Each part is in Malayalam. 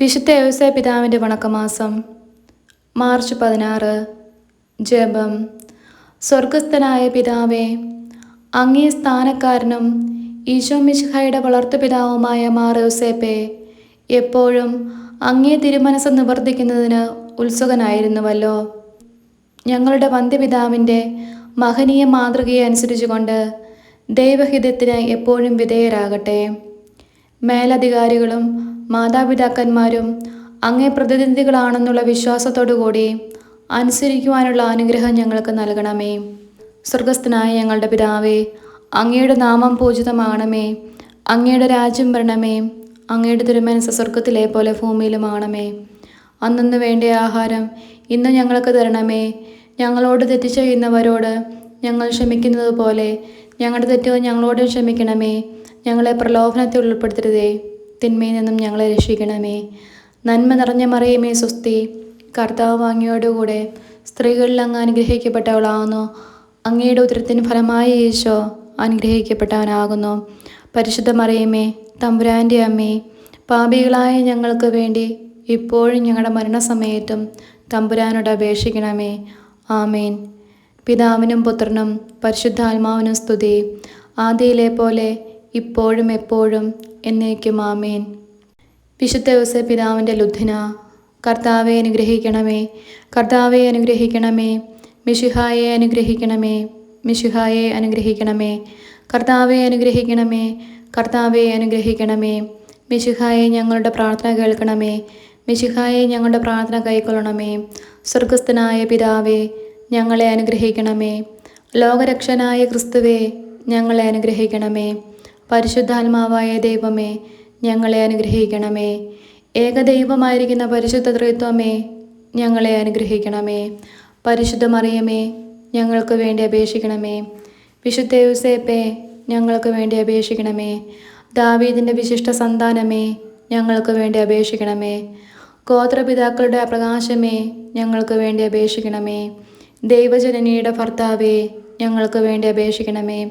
വിശുദ്ധ യോസേ പിതാവിന്റെ വണക്കമാസം മാർച്ച് പതിനാറ് ജപം. സ്വർഗസ്ഥനായ പിതാവേ അങ്ങേ സ്ഥാനക്കാരനും ഈശോ മിശിഹയുടെ വളർത്തുപിതാവുമായ മാർ യോസേപ്പെ എപ്പോഴും അങ്ങേ തിരുമനസ് നിവർത്തിക്കുന്നതിന് ഉത്സുകനായിരുന്നുവല്ലോ. ഞങ്ങളുടെ വന്ധ്യപിതാവിന്റെ മഹനീയ മാതൃകയെ അനുസരിച്ചുകൊണ്ട് ദൈവഹിതത്തിന് എപ്പോഴും വിധേയരാകട്ടെ. മേലധികാരികളും മാതാപിതാക്കന്മാരും അങ്ങേ പ്രതിനിധികളാണെന്നുള്ള വിശ്വാസത്തോടുകൂടി അനുസരിക്കുവാനുള്ള അനുഗ്രഹം ഞങ്ങൾക്ക് നൽകണമേ. സ്വർഗസ്ഥനായ ഞങ്ങളുടെ പിതാവേ അങ്ങയുടെ നാമം പൂജിതമാകണമേ അങ്ങയുടെ രാജ്യം വരണമേ. അങ്ങയുടെ തിരുമനസ് സ്വർഗത്തിലെ പോലെ ഭൂമിയിലുമാണമേ അന്നു വേണ്ട ആഹാരം ഇന്ന് ഞങ്ങൾക്ക് തരണമേ. ഞങ്ങളോട് തെറ്റ് ചെയ്യുന്നവരോട് ഞങ്ങൾ ക്ഷമിക്കുന്നത് പോലെ ഞങ്ങളുടെ തെറ്റുകൾ ഞങ്ങളോട് ക്ഷമിക്കണമേ. ഞങ്ങളെ പ്രലോഭനത്തിൽ ഉൾപ്പെടുത്തരുതേ. തിന്മയിൽ നിന്നും ഞങ്ങളെ രക്ഷിക്കണമേ. നന്മ നിറഞ്ഞ മറിയമേ സ്വസ്തി. കർത്താവ് വാങ്ങിയോടുകൂടെ സ്ത്രീകളിൽ അങ്ങ് അനുഗ്രഹിക്കപ്പെട്ടവളാകുന്നു. അങ്ങയുടെ ഉദരത്തിന് ഫലമായി യേശോ അനുഗ്രഹിക്കപ്പെട്ടവനാകുന്നു. പരിശുദ്ധ മറിയമേ തമ്പുരാന്റെ അമ്മേ പാപികളായ ഞങ്ങൾക്ക് വേണ്ടി ഇപ്പോഴും ഞങ്ങളുടെ മരണസമയത്തും തമ്പുരാനോട് അപേക്ഷിക്കണമേ. ആമേൻ. പിതാവിനും പുത്രനും പരിശുദ്ധാത്മാവിനും സ്തുതി. ആദിയിലെ പോലെ ഇപ്പോഴും എപ്പോഴും എന്നേക്കും ആമേൻ. വിശുദ്ധ ദിവസ പിതാവിന്റെ ലുദ്ധിന കർത്താവെ അനുഗ്രഹിക്കണമേ കർത്താവെ അനുഗ്രഹിക്കണമേ മിഷിഹായെ അനുഗ്രഹിക്കണമേ മിഷിഹായെ അനുഗ്രഹിക്കണമേ കർത്താവെ അനുഗ്രഹിക്കണമേ കർത്താവെ അനുഗ്രഹിക്കണമേ മിശിഹായെ ഞങ്ങളുടെ പ്രാർത്ഥന കേൾക്കണമേ മിശിഹായെ ഞങ്ങളുടെ പ്രാർത്ഥന കൈക്കൊള്ളണമേ. സ്വർഗസ്ഥനായ പിതാവേ ഞങ്ങളെ അനുഗ്രഹിക്കണമേ. ലോകരക്ഷനായ ക്രിസ്തുവേ ഞങ്ങളെ അനുഗ്രഹിക്കണമേ. പരിശുദ്ധാത്മാവായ ദൈവമേ ഞങ്ങളെ അനുഗ്രഹിക്കണമേ. ഏകദൈവമായിരിക്കുന്ന പരിശുദ്ധ ത്രിത്വമേ ഞങ്ങളെ അനുഗ്രഹിക്കണമേ. പരിശുദ്ധ മറിയമേ ഞങ്ങൾക്ക് വേണ്ടി അപേക്ഷിക്കണമേ. വിശുദ്ധ യൂസേപ്പേ ഞങ്ങൾക്ക് വേണ്ടി അപേക്ഷിക്കണമേ. ദാവീദിന്റെ വിശിഷ്ട സന്താനമേ ഞങ്ങൾക്ക് വേണ്ടി അപേക്ഷിക്കണമേ. ഗോത്രപിതാക്കളുടെ പ്രകാശമേ ഞങ്ങൾക്ക് വേണ്ടി അപേക്ഷിക്കണമേ. ദൈവജനനിയുടെ ഭർത്താവേ ഞങ്ങൾക്ക് വേണ്ടി അപേക്ഷിക്കണമേ.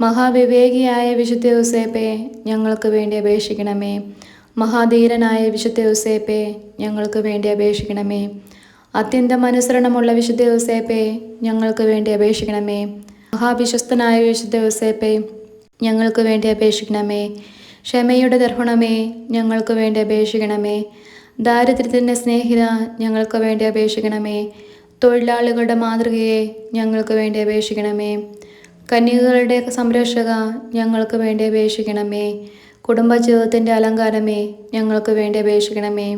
മഹാവിവേകിയായ വിശുദ്ധ യോസേപ്പെ ഞങ്ങൾക്ക് വേണ്ടി അപേക്ഷിക്കണമേ. മഹാധീരനായ വിശുദ്ധ യോസേപ്പെ ഞങ്ങൾക്ക് വേണ്ടി അപേക്ഷിക്കണമേ. അത്യന്തം അനുസരണമുള്ള വിശുദ്ധ യോസേപ്പെ ഞങ്ങൾക്ക് വേണ്ടി അപേക്ഷിക്കണമേ. മഹാവിശ്വസ്തനായ വിശുദ്ധ യോസേപ്പെ ഞങ്ങൾക്ക് വേണ്ടി അപേക്ഷിക്കണമേ. ക്ഷമയുടെ ദർഹണമേ ഞങ്ങൾക്ക് വേണ്ടി അപേക്ഷിക്കണമേ. ദാരിദ്ര്യത്തിന്റെ സ്നേഹിത ഞങ്ങൾക്ക് വേണ്ടി അപേക്ഷിക്കണമേ. തൊഴിലാളികളുടെ മാതൃകയെ ഞങ്ങൾക്ക് വേണ്ടി അപേക്ഷിക്കണമേ. കന്യകകളുടെ സംരക്ഷക ഞങ്ങൾക്ക് വേണ്ടി അപേക്ഷിക്കണമേ. കുടുംബജീവിതത്തിന്റെ അലങ്കാരമേ ഞങ്ങൾക്ക് വേണ്ടി അപേക്ഷിക്കണമേ.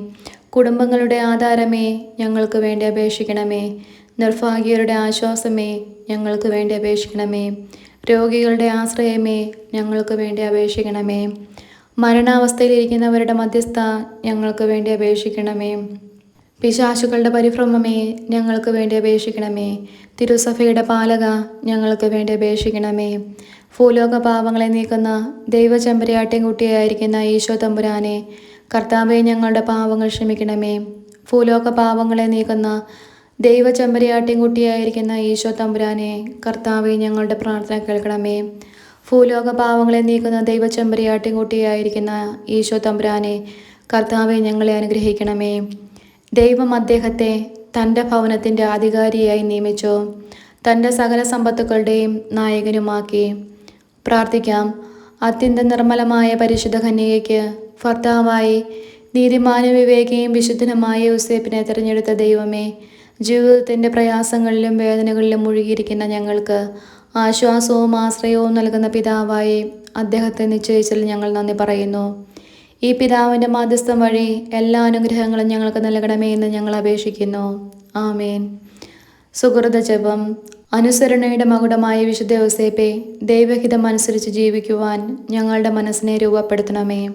കുടുംബങ്ങളുടെ ആധാരമേ ഞങ്ങൾക്ക് വേണ്ടി അപേക്ഷിക്കണമേ. നിർഭാഗ്യരുടെ ആശ്വാസമേ ഞങ്ങൾക്ക് വേണ്ടി അപേക്ഷിക്കണമേ. രോഗികളുടെ ആശ്രയമേ ഞങ്ങൾക്ക് വേണ്ടി അപേക്ഷിക്കണമേ. മരണാവസ്ഥയിലിരിക്കുന്നവരുടെ മധ്യസ്ഥ ഞങ്ങൾക്ക് വേണ്ടി അപേക്ഷിക്കണമേ. പിശാശുക്കളുടെ പരിഭ്രമമേ ഞങ്ങൾക്ക് വേണ്ടി അപേക്ഷിക്കണമേ. തിരുസഭയുടെ പാലക ഞങ്ങൾക്ക് വേണ്ടി അപേക്ഷിക്കണമേ. ഭൂലോക പാവങ്ങളെ നീക്കുന്ന ദൈവചമ്പരയാട്ടിൻ കുട്ടിയായിരിക്കുന്ന ഈശോ തമ്പുരാനെ കർത്താവെ ഞങ്ങളുടെ പാവങ്ങൾ ക്ഷമിക്കണമേ. ഭൂലോക പാവങ്ങളെ നീക്കുന്ന ദൈവചമ്പരയാട്ടിൻ കുട്ടിയായിരിക്കുന്ന ഈശോ തമ്പുരാനെ കർത്താവെ ഞങ്ങളുടെ പ്രാർത്ഥന കേൾക്കണമേ. ഭൂലോക പാവങ്ങളെ നീക്കുന്ന ദൈവചമ്പരയാട്ടിൻ കുട്ടിയായിരിക്കുന്ന ഈശോ തമ്പുരാനെ കർത്താവെ ഞങ്ങളെ അനുഗ്രഹിക്കണമേ. ദൈവം അദ്ദേഹത്തെ തന്റെ ഭവനത്തിന്റെ അധികാരിയായി നിയമിച്ചു. തന്റെ സകല സമ്പത്തുക്കളുടെയും നായകനുമാക്കി. പ്രാർത്ഥിക്കാം. അത്യന്തം നിർമ്മലമായ പരിശുദ്ധ കന്യകയ്ക്ക് ഭർത്താവായി നീതിമാന വിവേകിയും വിശുദ്ധനുമായ യൂസേപ്പിനെ തിരഞ്ഞെടുത്ത ദൈവമേ ജീവിതത്തിന്റെ പ്രയാസങ്ങളിലും വേദനകളിലും മുഴുകിയിരിക്കുന്ന ഞങ്ങൾക്ക് ആശ്വാസവും ആശ്രയവും നൽകുന്ന പിതാവായി അദ്ദേഹത്തെ നിശ്ചയിച്ചതിൽ ഞങ്ങൾ നന്ദി പറയുന്നു. ഈ പിതാവിന്റെ മാധ്യസ്ഥം വഴി എല്ലാ അനുഗ്രഹങ്ങളും ഞങ്ങൾക്ക് നൽകണമേ എന്ന് ഞങ്ങൾ അപേക്ഷിക്കുന്നു. ആമേൻ. സുഹൃത ജപം. അനുസരണയുടെ മകുടമായ വിശുദ്ധ ദൈവഹിതം അനുസരിച്ച് ജീവിക്കുവാൻ ഞങ്ങളുടെ മനസ്സിനെ രൂപപ്പെടുത്തണമേ.